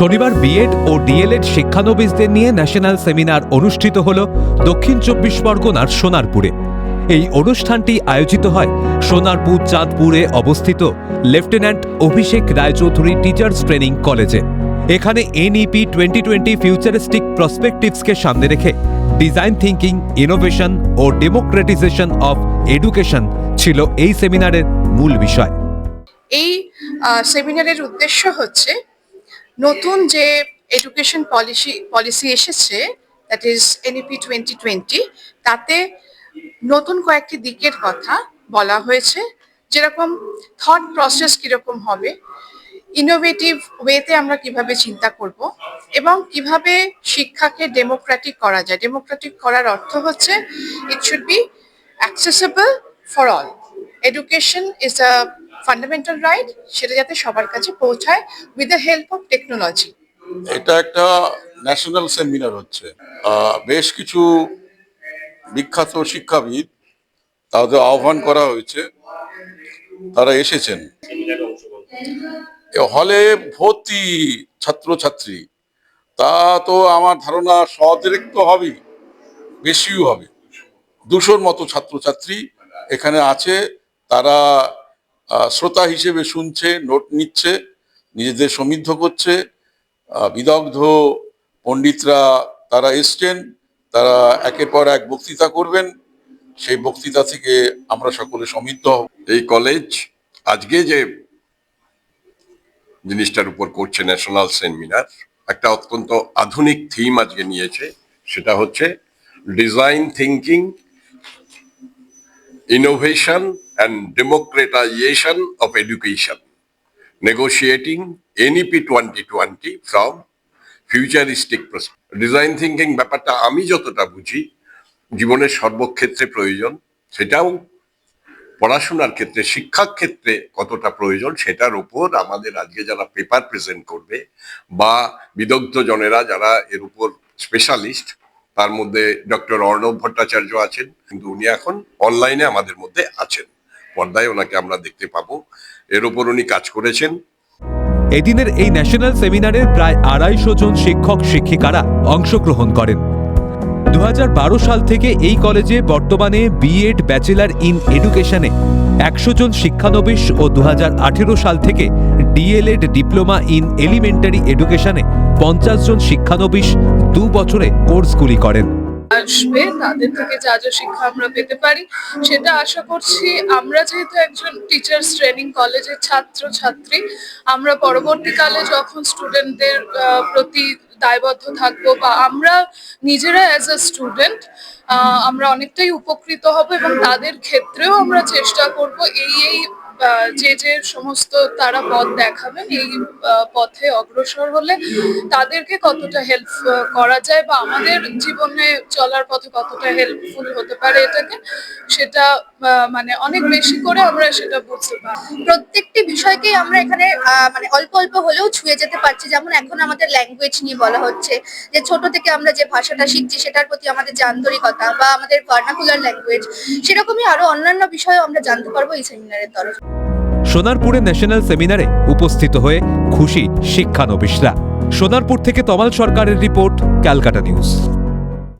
শনিবার বিএড ও ডিএলএড শিক্ষানবিশদের নিয়ে national seminar অনুষ্ঠিত হল দক্ষিণ চব্বিশ পরগনার সোনারপুরে। এই অনুষ্ঠানটি আয়োজিত হয় সোনারপুর, চাঁদপুরে অবস্থিত lieutenant Abhishek Raychaudhuri teachers training কলেজে। এখানে এনইপি টোয়েন্টি টোয়েন্টি ফিউচারিস্টিক প্রসপেকটিভসকে সামনে রেখে ডিজাইন থিঙ্কিং ইনোভেশন ও ডেমোক্রেটিজেশন অফ এডুকেশন ছিল এই সেমিনারের মূল বিষয়। এই সেমিনারের উদ্দেশ্য হচ্ছে নতুন যে এডুকেশন পলিসি পলিসি এসেছে that is NEP twenty twenty তাতে নতুন কয়েকটি দিকের কথা বলা হয়েছে, যেরকম থট প্রসেস কীরকম হবে ইনোভেটিভ ওয়েতে আমরা কীভাবে চিন্তা করব, এবং কীভাবে শিক্ষাকে ডেমোক্রেটিক করা যায়। ডেমোক্রেটিক করার অর্থ হচ্ছে it should be accessible for all education is a fundamental right সেটা যাতে সবার কাছে পৌঁছায় with the help of technology এটা একটা ন্যাশনাল সেমিনার হচ্ছে। বেশ কিছু বিখ্যাত শিক্ষাবিদ তাদের আহ্বান করা হয়েছে। তারা এসেছেন। হলে ভর্তি ছাত্রছাত্রী, তা তো আমার ধারণা সদরেক তো হবেই, বেশিও হবে। দুশোর মতো ছাত্রছাত্রী এখানে আছে, তারা শ্রোতা হিসেবে শুনছে, নোট নিচ্ছে, নিজেদের সমৃদ্ধ করছে। বিদগ্ধ পণ্ডিতরা তারা এসছেন, তারা একের পর এক বক্তৃতা করবেন। সেই বক্তৃতা থেকে আমরা সকলে সমৃদ্ধ হব। এই কলেজ আজকে যে জিনিসটার উপর করছে ন্যাশনাল সেমিনার একটা অত্যন্ত আধুনিক থিম আজকে নিয়েছে। সেটা হচ্ছে design thinking innovation and democratization of education negotiating NEP twenty twenty from futuristic design thinking ব্যাপারটা আমি যতটা বুঝি জীবনের সর্বক্ষেত্রে প্রয়োজন, সেটাও পড়াশোনার ক্ষেত্রে, শিক্ষার ক্ষেত্রে কতটা প্রয়োজন, সেটার উপর আমাদের আজকে যারা পেপার প্রেজেন্ট করবে বা বিদগ্ধ জনেরা যারা এর উপর স্পেশালিস্ট তার মধ্যে ডক্টর অর্ণব ভট্টাচার্য আছেন, কিন্তু উনি এখন অনলাইনে আমাদের মধ্যে আছেন। পর্দায় ওনাকে আমরা দেখতে পাবো। এর উপর উনি কাজ করেছেন। এদিনের এই ন্যাশনাল সেমিনারে প্রায় আড়াইশো জন শিক্ষক, শিক্ষিকারা অংশগ্রহণ করেন। দু হাজার বারো সাল থেকে এই কলেজে বর্তমানে বিএড, ব্যাচেলার ইন এডুকেশনে একশো জন শিক্ষানবিশ ও দু হাজার আঠেরো সাল থেকে ডিএলএড ডিপ্লোমা ইন এলিমেন্টারি এডুকেশনে পঞ্চাশ জন শিক্ষানবিশ দু বছরে কোর্সগুলি করেন। আসবে, তাদের থেকে যা যা শিক্ষা আমরা পেতে পারি, সেটা আশা করছি। আমরা যেহেতু একজন টিচার্স ট্রেনিং কলেজের ছাত্র, ছাত্রী, আমরা পরবর্তীকালে যখন স্টুডেন্টদের প্রতি দায়বদ্ধ থাকব বা আমরা নিজেরা অ্যাজ আ স্টুডেন্ট আমরা অনেকটাই উপকৃত হব এবং তাদের ক্ষেত্রেও আমরা চেষ্টা করব এই এই যে যে সমস্ত তারা পথ দেখাবেন, এই পথে অগ্রসর হলে তাদেরকে কতটা হেল্প করা যায় বা আমাদের জীবনে চলার পথে কতটা হেল্পফুল হতে পারে এটাকে, সেটা মানে অনেক বেশি করে আমরা সেটা বুঝতে পারি প্রত্যেকটি বিষয়কেই আমরা এখানে মানে অল্প অল্প হলেও ছুঁয়ে যেতে পারছি। যেমন এখন আমাদের ল্যাঙ্গুয়েজ নিয়ে বলা হচ্ছে যে, ছোট থেকে আমরা যে ভাষাটা শিখছি, সেটার প্রতি আমাদের যে বা আমাদের ভার্নাকুলার ল্যাঙ্গুয়েজ সেরকমই আরও অন্যান্য বিষয়ও আমরা জানতে পারব এই সেমিনারের তরফে। সোনারপুরে ন্যাশনাল সেমিনারে উপস্থিত হয়ে খুশি শিক্ষানবিশরা। সোনারপুর থেকে তমাল সরকারের রিপোর্ট ক্যালকাটা নিউজ।